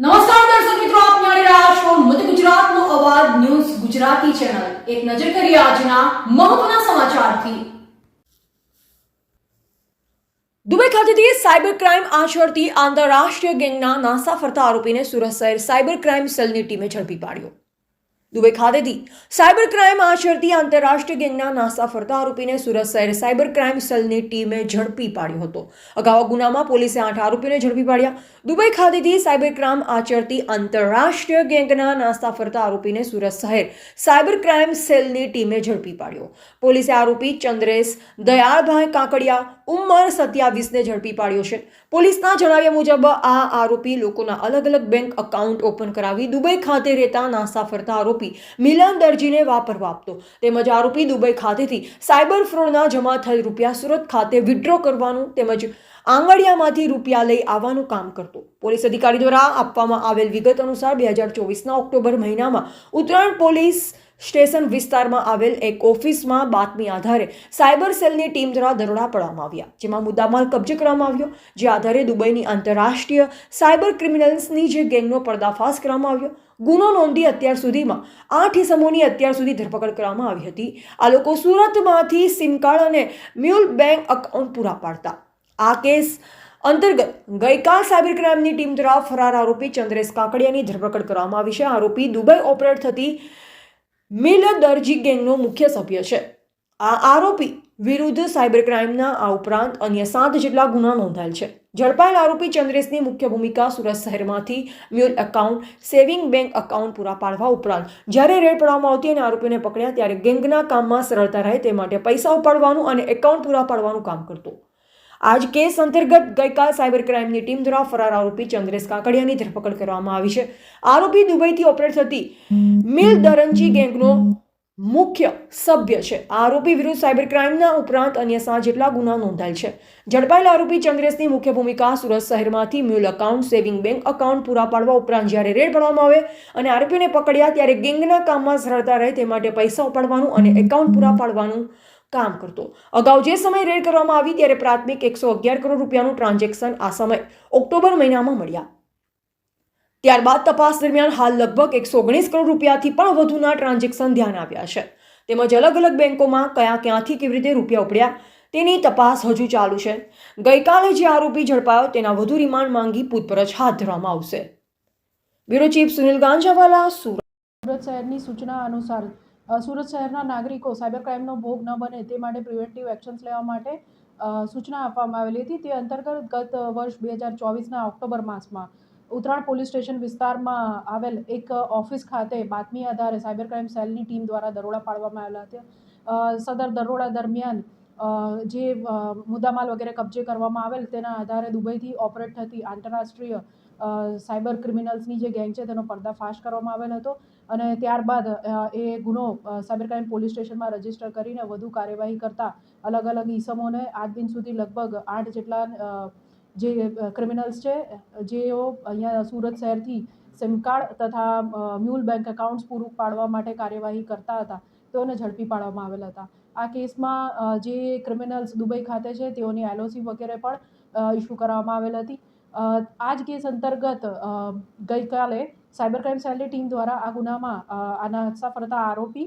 નમસ્કાર દર્શક મિત્રો, આપ નિહાળી રહ્યા છો મધ્ય ગુજરાતનો અવાજ ન્યૂઝ ગુજરાતી ચેનલ. એક નજર કરીએ આજના મહત્વના સમાચારથી. દુબઈ ખાતેથી સાયબર ક્રાઇમ આચરતી આંતરરાષ્ટ્રીય ગેંગના નાસા ફરતા આરોપીને સુરત શહેર સાયબર ક્રાઇમ સેલની ટીમે ઝડપી પાડ્યો. દુબઈ ખાતેથી સાયબર ક્રાઇમ આચરતી આંતરરાષ્ટ્રીય ગેંગના નાસા ફરતા આરોપીને સુરત શહેર સાયબર ક્રાઇમ સેલની ટીમે ઝડપી પાડ્યો હતો. અગાઉ ગુનામાં પોલીસે આઠ આરોપીને ઝડપી પાડ્યા. દુબઈ ખાતેથી સાયબર ક્રાઇમ આચરતી આંતરરાષ્ટ્રીય ગેંગના નાસ્તા ફરતા આરોપીને સુરત શહેર સાયબર ક્રાઇમ સેલની ટીમે ઝડપી પાડ્યો. પોલીસે આરોપી ચંદ્રેશ, દયાળભાઈ કાંકડિયા, ઉંમર સત્યાવીસને ઝડપી પાડ્યો છે. પોલીસના જણાવ્યા મુજબ આ આરોપી લોકોના અલગ અલગ બેંક અકાઉન્ટ ઓપન કરાવી દુબઈ ખાતે રહેતા નાસ્તા ફરતા આરોપી મિલન દરજીને વાપરવા આપતો. તેમજ આરોપી દુબઈ ખાતેથી સાયબર ફ્રોડના જમા થયેલ રૂપિયા સુરત ખાતે વિડ્રો કરવાનું તેમજ આંગળિયામાંથી રૂપિયા લઈ આવવાનું કામ કરતો. પોલીસ અધિકારી દ્વારા આપવામાં આવેલ વિગત અનુસાર બે હજાર ચોવીસના ઓક્ટોબર મહિનામાં ઉત્તરાયણ પોલીસ સ્ટેશન વિસ્તારમાં આવેલ એક ઓફિસમાં બાતમી આધારે સાયબર સેલની ટીમ દ્વારા દરોડા પાડવામાં આવ્યા, જેમાં મુદ્દામાલ કબજે કરવામાં આવ્યો, જે આધારે દુબઈની આંતરરાષ્ટ્રીય સાયબર ક્રિમિનલ્સની જે ગેંગનો પર્દાફાશ કરવામાં આવ્યો ગુનો નોંધી અત્યાર સુધીમાં આઠ ઇસમોની અત્યાર સુધી ધરપકડ કરવામાં આવી હતી. આ લોકો સુરતમાંથી સિમ કાર્ડ અને મ્યુલ બેંક અકાઉન્ટ પૂરા પાડતા. આ કેસ અંતર્ગત ગઈકાલ સાયબર ક્રાઇમની ટીમ દ્વારા ફરાર આરોપી ચંદ્રેશ કાકડિયાની ધરપકડ કરવામાં આવી છે. આરોપી દુબઈ ઓપરેટ થતી મિલ દરજી ગેંગનો મુખ્ય સભ્ય છે. આ આરોપી વિરુદ્ધ સાયબર ક્રાઇમના આ ઉપરાંત અન્ય સાત જેટલા ગુના નોંધાયેલ છે. ઝડપાયેલ આરોપી ચંદ્રેશની મુખ્ય ભૂમિકા સુરત શહેરમાંથી mule account saving bank account પૂરા પાડવા ઉપરાંત જ્યારે રેડ પાડવામાં આવતી અને આરોપીને પકડ્યા ત્યારે ગેંગના કામમાં સરળતા રહે તે માટે પૈસા ઉપાડવાનું અને એકાઉન્ટ પૂરા પાડવાનું કામ કરતો. આજ કેસ અંતર્ગત ગઈકાલ સાયબર ક્રાઇમની ટીમ દ્વારા ફરાર આરોપી ચંદ્રેશ કાકડિયાની ધરપકડ કરવામાં આવી છે. આરોપી દુબઈથી ઓપરેટ થતી મિલ દરંજી ગેંગનો મુખ્ય સભ્ય છે. આરોપી વિરુદ્ધ સાયબર ક્રાઇમના ઉપરાંત અન્ય સાત જેટલા ગુના નોંધાયેલ છે. ઝડપાયેલ આરોપી ચંદ્રેશની મુખ્ય ભૂમિકા સુરત શહેરમાંથી mule account saving bank account પૂરા પાડવા ઉપરાંત જ્યારે રેડ પાડવામાં આવે અને આરોપીને પકડ્યા ત્યારે ગેંગના કામમાં સરળતા રહે તે માટે પૈસા ઉપાડવાનું અને એકાઉન્ટ પૂરા પાડવાનું કામ કરતો. અગાઉ જે સમયે રેડ કરવામાં આવી ત્યારે પ્રાથમિક એકસો અગિયાર કરોડ રૂપિયાનું ટ્રાન્ઝેક્શન આ સમય, ઓક્ટોબર મહિનામાં મળ્યા. ત્યારબાદ તપાસ દરમિયાન હાલ લગભગ એકસો ઓગણીસ કરોડ રૂપિયાથી પણ વધુના ટ્રાન્ઝેક્શન ધ્યાન આવ્યા છે. તેમજ અલગ અલગ બેંકોમાં કયા ક્યાંથી કેવી રીતે રૂપિયા ઉપડ્યા, તેની તપાસ હજુ ચાલુ છે. ગઈકાલે જે આરોપી ઝડપાયો તેના વધુ રિમાન્ડ માંગી પૂછપરછ હાથ ધરવામાં આવશે. Bureau chief Sunil Ganjawala, Surat. શહેરની સૂચના અનુસાર સુરત શહેરના નાગરિકો સાયબર ક્રાઇમનો ભોગ ન બને તે માટે પ્રિવેન્ટિવ એક્શન્સ લેવા માટે સૂચના આપવામાં આવેલી હતી. તે અંતર્ગત ગત વર્ષ બે હજાર ચોવીસના ઓક્ટોબર માસમાં ઉત્તરાયણ પોલીસ સ્ટેશન વિસ્તારમાં આવેલ એક ઓફિસ ખાતે બાતમી આધારે સાયબર ક્રાઇમ સેલની ટીમ દ્વારા દરોડા પાડવામાં આવેલા હતા. સદર દરોડા દરમિયાન જે મુદ્દામાલ વગેરે કબજે કરવામાં આવેલ તેના આધારે દુબઈથી ઓપરેટ થતી આંતરરાષ્ટ્રીય સાયબર ક્રિમિનલ્સની જે ગેંગ છે તેનો પર્દાફાશ કરવામાં આવેલ હતો અને ત્યારબાદ એ ગુનો સાયબર ક્રાઇમ પોલીસ સ્ટેશનમાં રજિસ્ટર કરીને વધુ કાર્યવાહી કરતા અલગ અલગ ઈસમોને આજ દિન સુધી લગભગ આઠ જેટલા જે ક્રિમિનલ્સ છે જેઓ અહીંયા સુરત શહેરથી સિમ કાર્ડ તથા મ્યુલ બેંક એકાઉન્ટ્સ પૂરું પાડવા માટે કાર્યવાહી કરતા હતા તેઓને ઝડપી પાડવામાં આવેલા હતા. આ કેસમાં જે ક્રિમિનલ્સ દુબઈ ખાતે છે, તેઓની એલઓસી વગેરે પણ ઇસ્યુ કરવામાં આવેલ હતી. આ જ કેસ અંતર્ગત ગઈકાલે સાયબર ક્રાઇમ સેલની ટીમ દ્વારા આ ગુનામાં આના સફળતા આરોપી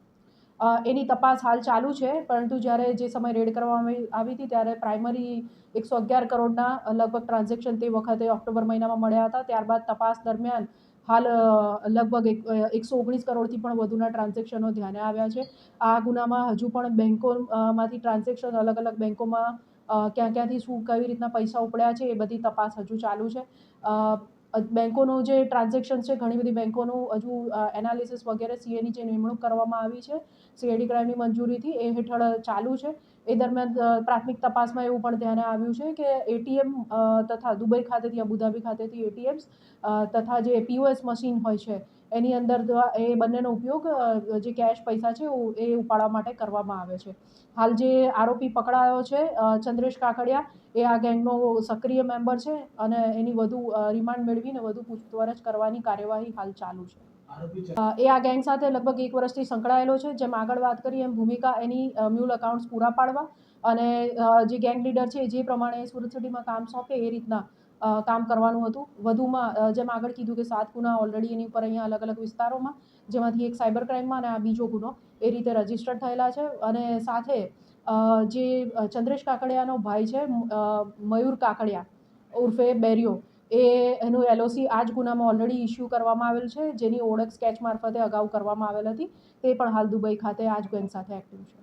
એની તપાસ હાલ ચાલુ છે, પરંતુ જ્યારે જે સમય રેડ કરવામાં આવી- હતી ત્યારે પ્રાઇમરી એકસો અગિયાર કરોડના લગભગ ટ્રાન્ઝેક્શન તે વખતે ઓક્ટોબર મહિનામાં મળ્યા હતા. ત્યારબાદ તપાસ દરમિયાન હાલ લગભગ એક એકસો ઓગણીસ કરોડથી પણ વધુના ટ્રાન્ઝેક્શનો ધ્યાને આવ્યા છે. આ ગુનામાં હજુ પણ બેન્કોમાંથી ટ્રાન્ઝેક્શન અલગ અલગ બેન્કોમાં ક્યાં ક્યાંથી શું, કઈ રીતના પૈસા ઉપડ્યા છે એ બધી તપાસ હજુ ચાલુ છે. અ, જે ટ્રાન્ઝેક્શન છે ઘણી બધી બેન્કોનું હજુ એનાલિસિસ વગેરે સીએની જે નિમણૂક કરવામાં આવી છે સીએડી ક્રાઇમની મંજૂરીથી એ હેઠળ ચાલુ છે. એ દરમિયાન પ્રાથમિક તપાસમાં એવું પણ ધ્યાને આવ્યું છે કે એટીએમ તથા દુબઈ ખાતેથી અબુધાબી ખાતેથી એટીએમ્સ તથા જે પીઓએસ મશીન હોય છે, એની અંદર એ બંનેનો ઉપયોગ જે કેશ પૈસા છે એ ઉપાડવા માટે કરવામાં આવે છે. હાલ જે આરોપી પકડાયો છે ચંદ્રેશ કાકડિયા, એ આ ગેંગનો સક્રિય મેમ્બર છે અને એની વધુ રિમાન્ડ મેળવીને વધુ પૂછપરછ કરવાની કાર્યવાહી હાલ ચાલુ છે. એ આ ગેંગ સાથે લગભગ એક વર્ષથી સંકળાયેલો છે. જેમ આગળ વાત કરી એમ ભૂમિકા એની મ્યુલ એકાઉન્ટ્સ પૂરા પાડવા અને જે ગેંગ લીડર છે જે પ્રમાણે સુરત સિટીમાં કામ સોંપે એ રીતના કામ કરવાનું હતું. વધુમાં જેમ આગળ કીધું કે સાત ગુના ઓલરેડી એની ઉપર અહીંયા અલગ અલગ વિસ્તારોમાં, જેમાંથી એક સાયબર ક્રાઇમમાં અને આ બીજો ગુનો એ રીતે રજીસ્ટર્ડ થયેલા છે. અને સાથે જે ચંદ્રેશ કાકડિયાનો ભાઈ છે મયુર કાકડિયા ઉર્ફે બેરિયો એ એનું એલઓસી આ જ ગુનામાં ઓલરેડી ઇસ્યુ કરવામાં આવેલ છે. જેની ઓળખ સ્કેચ મારફતે અગાઉ કરવામાં આવેલ હતી. તે પણ હાલ દુબઈ ખાતે આ જ ગેંગ સાથે એક્ટિવ છે.